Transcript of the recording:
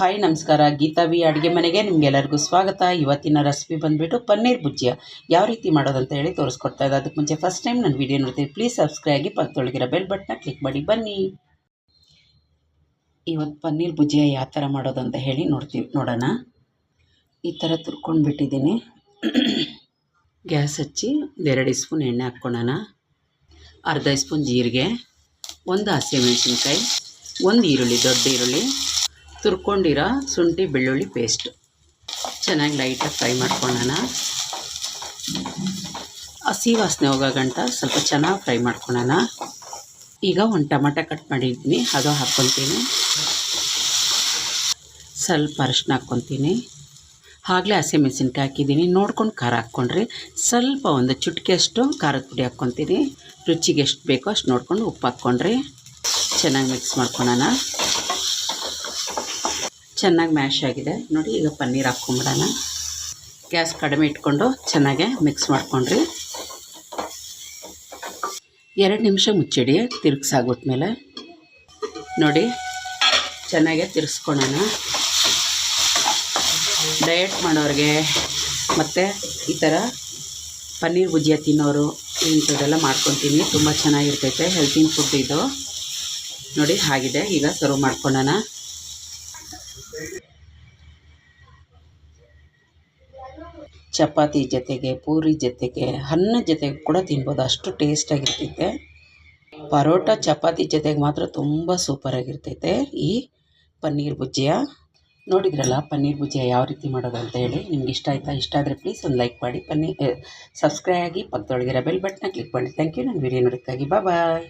Hi, ನಮಸ್ಕಾರ. Geetha V, ಅಡುಗೆ ಮನೆಗೆ ನಿಮಗೆಲ್ಲರಿಗೂ ಸ್ವಾಗತ. ಇವತ್ತಿನ ರೆಸಿಪಿ ಬಂದುಬಿಟ್ಟು ಪನ್ನೀರ್ ಬುಜ್ಜಿಯ. ಯಾವ ರೀತಿ ಮಾಡೋದಂತ ಹೇಳಿ ತೋರಿಸ್ಕೊಡ್ತಾ ಇದೆ ಅದಕ್ಕೆ ಮುಂಚೆ ಫಸ್ಟ್ ಟೈಮ್ ನನ್ನ ವೀಡಿಯೋ ನೋಡ್ತೀವಿ ಪ್ಲೀಸ್ ಸಬ್ಸ್ಕ್ರೈಬ್ ಆಗಿ ಪಕ್ಕದೊಳಗಿರೋ ಬೆಲ್ ಬಟ್ನ ಕ್ಲಿಕ್ ಮಾಡಿ. ಬನ್ನಿ. ಇವತ್ತು ಪನ್ನೀರ್ ಬುಜ್ಜಿಯ ಯಾವ ಥರ ಮಾಡೋದಂತ ಹೇಳಿ ನೋಡ್ತೀವಿ, ನೋಡೋಣ. ಈ ಥರ ತುರ್ಕೊಂಡು ಬಿಟ್ಟಿದ್ದೀನಿ ಗ್ಯಾಸ್ ಹಚ್ಚಿ ಒಂದೆರಡು ಸ್ಪೂನ್ ಎಣ್ಣೆ ಹಾಕ್ಕೊಳ್ಳೋಣ ಅರ್ಧ ಸ್ಪೂನ್ ಜೀರಿಗೆ, ಒಂದು ಹಸಿಮೆಣಸಿನ್ಕಾಯಿ, ಒಂದು ಈರುಳ್ಳಿ, ದೊಡ್ಡ ಈರುಳ್ಳಿ ತುರ್ಕೊಂಡಿರೋ ಶುಂಠಿ ಬೆಳ್ಳುಳ್ಳಿ ಪೇಸ್ಟ್ ಚೆನ್ನಾಗಿ ಲೈಟಾಗಿ ಫ್ರೈ ಮಾಡ್ಕೊಳ್ಳೋಣ. ಹಸಿ ವಾಸನೆ ಹೋಗೋ ಗಂಟ ಸ್ವಲ್ಪ ಚೆನ್ನಾಗಿ ಫ್ರೈ ಮಾಡ್ಕೊಳ್ಳೋಣ. ಈಗ ಒಂದು ಟೊಮೆಟೊ ಕಟ್ ಮಾಡಿದ್ದೀನಿ, ಅದು ಹಾಕ್ಕೊತೀನಿ. ಸ್ವಲ್ಪ ಅರಿಶಿನ ಹಾಕ್ಕೊತೀನಿ. ಆಗಲೇ ಹಸಿಮೆಣಸಿನ್ಕಾಯಿ ಹಾಕಿದ್ದೀನಿ. ನೋಡ್ಕೊಂಡು ಖಾರ ಹಾಕ್ಕೊಂಡ್ರಿ. ಸ್ವಲ್ಪ ಒಂದು ಚುಟ್ಕಿಯಷ್ಟು ಖಾರದ ಪುಡಿ ಹಾಕ್ಕೊತೀನಿ. ರುಚಿಗೆ ಎಷ್ಟು ಬೇಕೋ ಅಷ್ಟು ನೋಡ್ಕೊಂಡು ಉಪ್ಪು ಹಾಕ್ಕೊಂಡ್ರಿ. ಚೆನ್ನಾಗಿ ಮಿಕ್ಸ್ ಮಾಡ್ಕೊಳೋಣ ಚೆನ್ನಾಗಿ ಮ್ಯಾಶ್ ಆಗಿದೆ. ನೋಡಿ, ಈಗ ಪನ್ನೀರ್ ಹಾಕ್ಕೊಂಬಿಡೋಣ. ಗ್ಯಾಸ್ ಕಡಿಮೆ ಇಟ್ಕೊಂಡು ಚೆನ್ನಾಗೆ ಮಿಕ್ಸ್ ಮಾಡ್ಕೊಂಡ್ರಿ. ಎರಡು ನಿಮಿಷ ಮುಚ್ಚಿಡಿ ತಿರುಗ್ಸಾಗ್ಬಿಟ್ಮೇಲೆ ನೋಡಿ, ಚೆನ್ನಾಗೆ ತಿರ್ಸ್ಕೊಳೋಣ ಡಯಟ್ ಮಾಡೋರಿಗೆ ಮತ್ತು ಈ ಥರ ಪನ್ನೀರ್ ಭುಜಿಯ ತಿನ್ನೋರು, ಇಂಥದ್ದೆಲ್ಲ ಮಾಡ್ಕೊತೀನಿ. ತುಂಬ ಚೆನ್ನಾಗಿರ್ತೈತೆ ಹೆಲ್ತಿನ ಫುಡ್ ಇದು. ನೋಡಿ ಆಗಿದೆ ಈಗ ಸರ್ವ್ ಮಾಡ್ಕೊಳ್ಳೋಣ ಚಪಾತಿ ಜೊತೆಗೆ, ಪೂರಿ ಜೊತೆಗೆ, ಅನ್ನ ಜೊತೆಗೆ ಕೂಡ ತಿನ್ಬೋದು. ಅಷ್ಟು ಟೇಸ್ಟಾಗಿರ್ತೈತೆ. ಪರೋಟ ಚಪಾತಿ ಜೊತೆಗೆ ಮಾತ್ರ ತುಂಬ ಸೂಪರಾಗಿರ್ತೈತೆ. ಈ ಪನ್ನೀರ್ ಬುಜ್ಜಿಯ ನೋಡಿದ್ರಲ್ಲ, ಪನ್ನೀರ್ ಬುಜ್ಜಿಯ ಯಾವ ರೀತಿ ಮಾಡೋದು ಅಂತ ಹೇಳಿ? ನಿಮ್ಗೆ ಇಷ್ಟ ಆಯಿತಾ? ಇಷ್ಟ ಆದರೆ ಪ್ಲೀಸ್ ಒಂದು ಲೈಕ್ ಮಾಡಿ. ಪನ್ನೀರ್ ಸಬ್ಸ್ಕ್ರೈಬ್ ಆಗಿ ಪಕ್ಕದೊಳಗಿರೋ ಬೆಲ್ ಬಟ್ನ ಕ್ಲಿಕ್ ಮಾಡಿ. ಥ್ಯಾಂಕ್ ಯು ನನ್ನ ವೀಡಿಯೋ ನೋಡೋಕ್ಕಾಗಿ. ಬಾಯ್